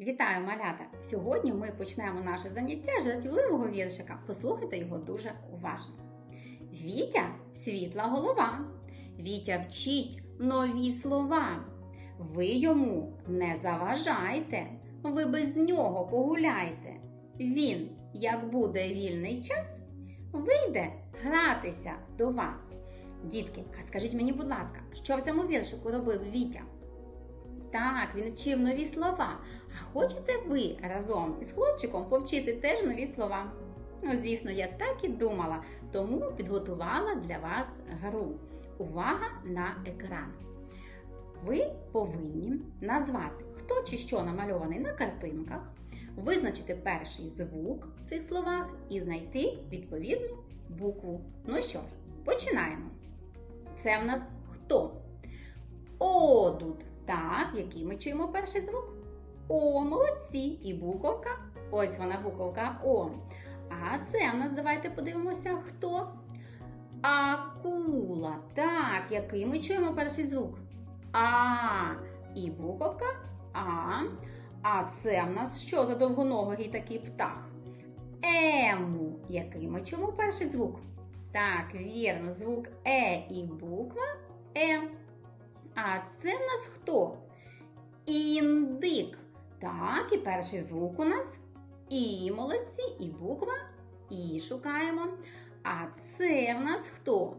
Вітаю, малята! Сьогодні ми почнемо наше заняття жартівливого віршика. Послухайте його дуже уважно. Вітя світла голова. Вітя вчить нові слова. Ви йому не заважайте, ви без нього погуляйте. Він, як буде вільний час, вийде гратися до вас. Дітки, а скажіть мені, будь ласка, що в цьому віршику робив Вітя? Так, він вчив нові слова. А хочете ви разом із хлопчиком повчити теж нові слова? Ну, звісно, я так і думала, тому підготувала для вас гру. Увага на екран. Ви повинні назвати, хто чи що намальований на картинках, визначити перший звук в цих словах і знайти відповідну букву. Ну що ж, починаємо. Це в нас хто? Одут. Так, який ми чуємо перший звук? О, молодці! І буковка. Ось вона буковка О. А це в нас давайте подивимося, хто? Акула. Так, який ми чуємо перший звук? А. І буковка А. А це в нас що за довгоногий такий птах? Ему. Який ми чуємо перший звук? Так, вірно, звук Е і буква М. А це в нас хто? Індик. Так, і перший звук у нас І молодці, і буква І шукаємо. А це в нас хто?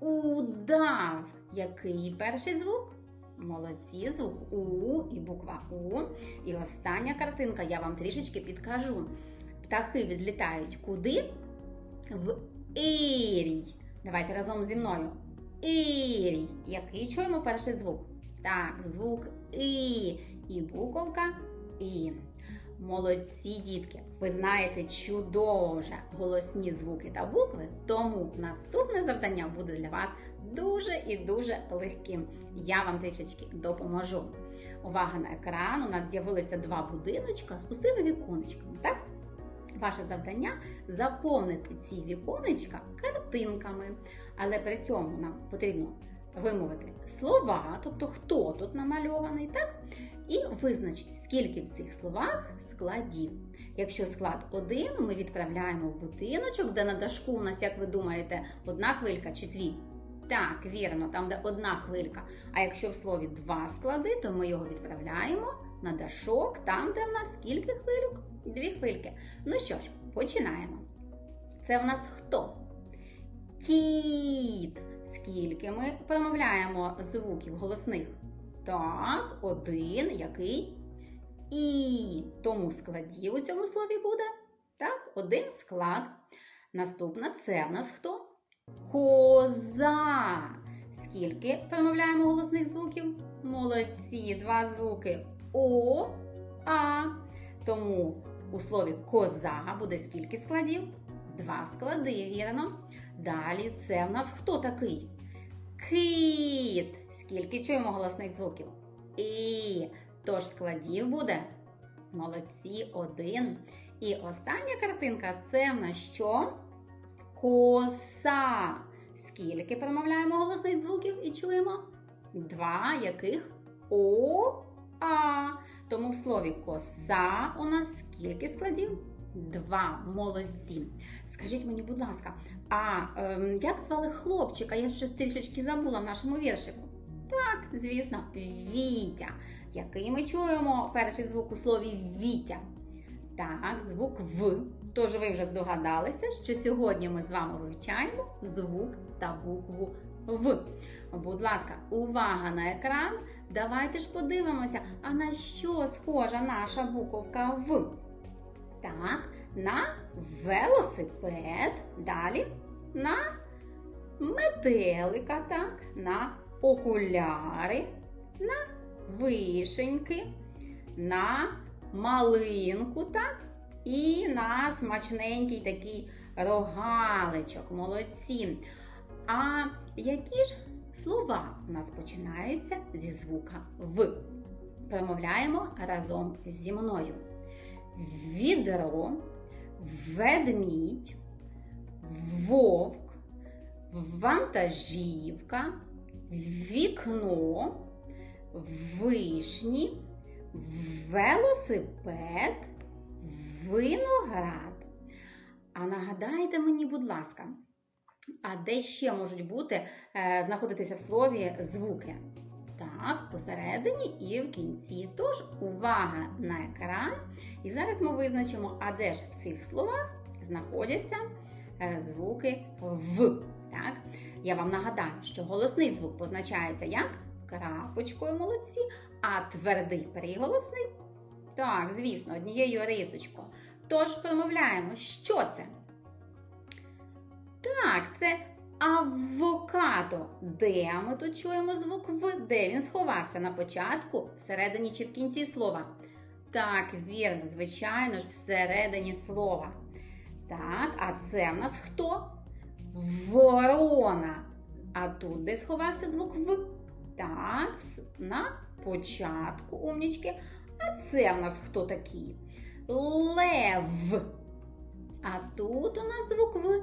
Удав. Який перший звук? Молодці, звук У і буква У. І остання картинка, я вам трішечки підкажу. Птахи відлітають куди? В Ірій. Давайте разом зі мною. Ірій. Який чуємо перший звук? Так, звук І. І буковка І. Молодці дітки! Ви знаєте чудово вже голосні звуки та букви, тому наступне завдання буде для вас дуже і дуже легким. Я вам трішечки допоможу. Увага на екран! У нас з'явилися два будиночка з пустими віконечками. Так? Ваше завдання заповнити ці віконечка картинками. Але при цьому нам потрібно вимовити слова, тобто хто тут намальований, так? І визначити, скільки в цих словах складів. Якщо склад один, ми відправляємо в будиночок, де на дашку у нас, як ви думаєте, одна хвилька чи дві. Так, вірно, там, де одна хвилька. А якщо в слові два склади, то ми його відправляємо на дашок, там, де в нас скільки хвильок? Дві хвильки. Ну що ж, починаємо. Це в нас хто? Кіт. Скільки ми промовляємо звуків голосних? Так, один, який? І. Тому складів у цьому слові буде. Так, один склад. Наступна це в нас хто? Коза. Скільки промовляємо голосних звуків? Молодці, два звуки О, А. Тому у слові коза буде скільки складів? Два склади, вірно. Далі це в нас хто такий? Кит. Скільки чуємо голосних звуків? І. Тож складів буде. Молодці, один. І остання картинка це в нас що? Коса. Скільки промовляємо голосних звуків і чуємо? Два яких? О, А. Тому в слові коса у нас скільки складів? Два молодці. Скажіть мені, будь ласка, а ем, як звали хлопчика? Я щось трішечки забула в нашому віршику. Так, звісно, Вітя. Який ми чуємо перший звук у слові Вітя? Так, звук В. Тож ви вже здогадалися, що сьогодні ми з вами вивчаємо звук та букву В. Будь ласка, увага на екран. Давайте ж подивимося, а на що схожа наша буковка В. Так, на велосипед. Далі на метелика, так, на окуляри, на вишеньки, на малинку, так, і на смачненький такий рогаличок. Молодці. А які ж слова у нас починаються зі звука В? Промовляємо разом зі мною відро, ведмідь, вовк, вантажівка, вікно, вишні, велосипед, виноград. А нагадайте мені, будь ласка, а де ще можуть бути, е, знаходитися в слові звуки? Так, посередині і в кінці. Тож увага на екран. І зараз ми визначимо, а де ж в цих словах знаходяться е, звуки В. Так? Я вам нагадаю, що голосний звук позначається як крапочкою молодці, а твердий приголосний так, звісно, однією рисочкою. Тож промовляємо, що це? Так, це авокадо. Де ми тут чуємо звук В? Де він сховався? На початку, всередині чи в кінці слова? Так, вірно, звичайно ж, всередині слова. Так, а це в нас хто? Ворона. А тут де сховався звук В? Так, на початку умнічки. А це в нас хто такий? Лев. А тут у нас звук В.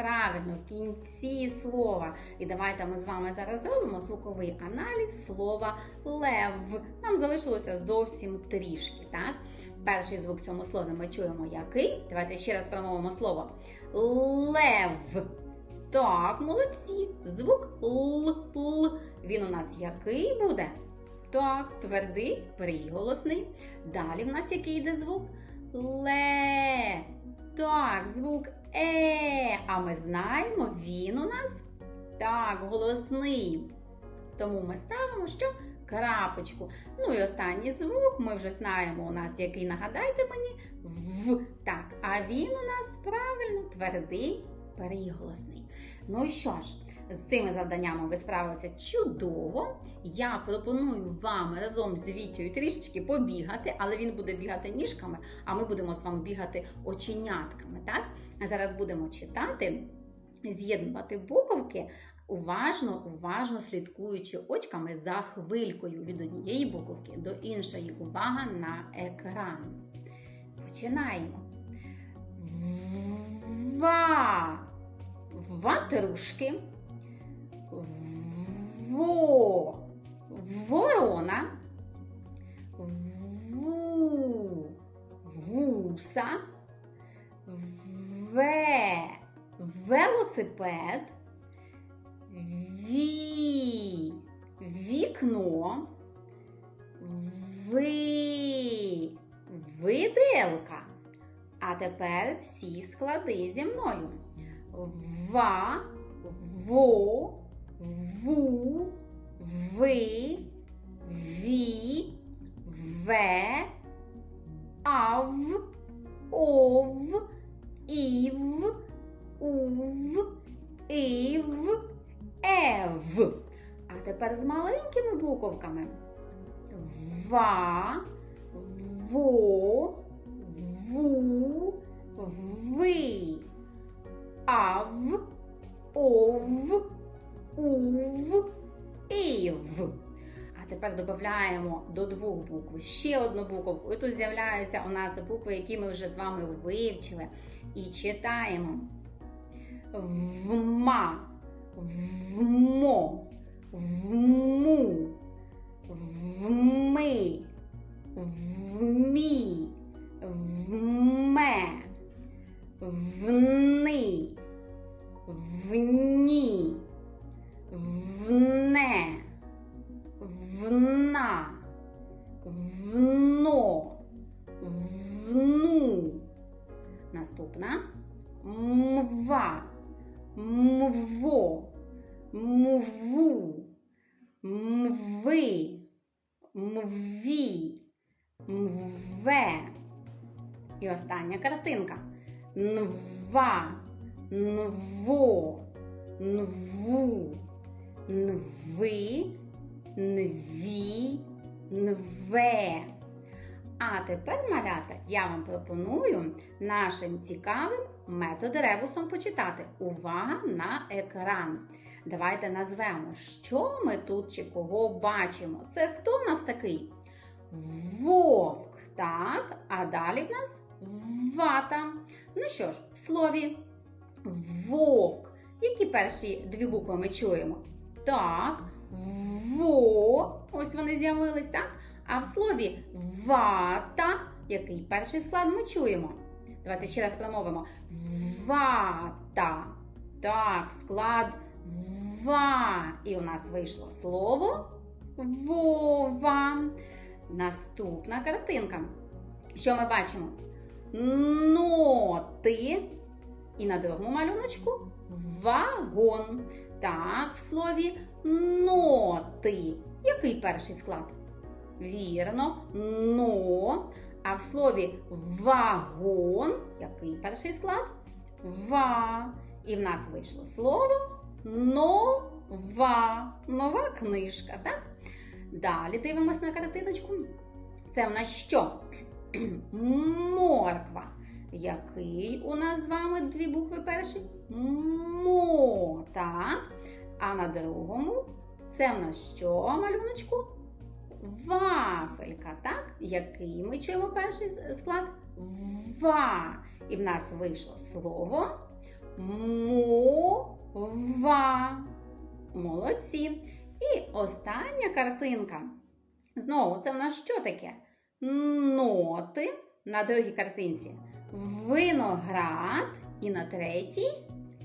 Правильно, в кінці слова. І давайте ми з вами зараз зробимо звуковий аналіз слова лев. Нам залишилося зовсім трішки, так? Перший звук цьому слові ми чуємо який. Давайте ще раз промовимо слово лев. Так, молодці. Звук Л, Л. Він у нас який буде? Так, твердий, приголосний. Далі в нас який йде звук? Ле. Так, звук Е. А ми знаємо, він у нас так, голосний. Тому ми ставимо що? Крапочку. Ну і останній звук ми вже знаємо у нас, який нагадайте мені, В. Так, а він у нас правильно твердий, переголосний. Ну і що ж, з цими завданнями ви справилися чудово. Я пропоную вам разом з Вітєю трішечки побігати, але він буде бігати ніжками, а ми будемо з вами бігати оченятками. Так? Зараз будемо читати, з'єднувати буковки, уважно, уважно слідкуючи очками за хвилькою від однієї буковки до іншої. Увага на екран. Починаємо. Ва. Ватрушки. Во. Ворона. Ву. Вуса. Ве. Велосипед. Ві. Вікно. Ви. Виделка. А тепер всі склади зі мною. Ва, во, ву, ви, ві, ве, ав, ов, ів, ув, ів, ев. А тепер з маленькими буковками. Ва, во, ву, ви, ав, ов, ув, ів. А тепер додаємо до двох букв ще одну буковку. І тут з'являються у нас букви, які ми вже з вами вивчили. І читаємо вма, вмо, вму, вми, вмі, мву, мви, мві, мве. І остання картинка. Нва, нво, нву, нви, нві, нве. А тепер, малята, я вам пропоную нашим цікавим метод ребусом почитати. Увага на екран. Давайте назвемо, що ми тут чи кого бачимо. Це хто в нас такий? Вовк. Так, а далі в нас вата. Ну що ж, в слові вовк. Які перші дві букви ми чуємо? Так, во. Ось вони з'явились, так? А в слові вата, який перший склад ми чуємо? Давайте ще раз промовимо. Вата. Так, склад ва. І у нас вийшло слово Вова. Наступна картинка. Що ми бачимо? Ноти. І на другому малюночку вагон. Так, в слові ноти. Який перший склад? Вірно, но. А в слові вагон, який перший склад? Ва. І в нас вийшло слово нова. Нова книжка, так? Далі дивимось на картиночку. Це в нас що? Морква. Який у нас з вами дві букви перші? Мо. Так. А на другому це в нас що, малюночку? Вафелька, так? Який ми чуємо перший склад? Ва. І в нас вийшло слово мова. Молодці. І остання картинка. Знову, це в нас що таке? Ноти на другій картинці. Виноград і на третій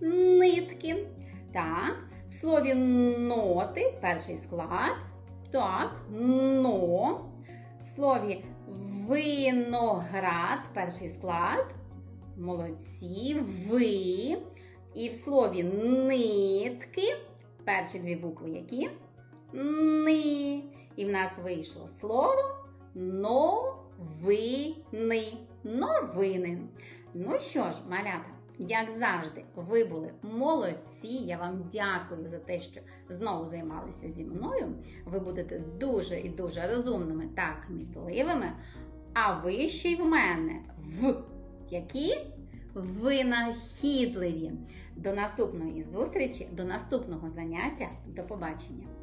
нитки. Так, в слові ноти перший склад. Так, но. В слові виноград перший склад. Молодці, ви. І в слові нитки перші дві букви які? Ни. І в нас вийшло слово новини. Новини. Ну що ж, малята, як завжди, ви були молодці. Я вам дякую за те, що знову займалися зі мною. Ви будете дуже і дуже розумними та кмітливими. А ви ще й в мене в які винахідливі. До наступної зустрічі, до наступного заняття. До побачення!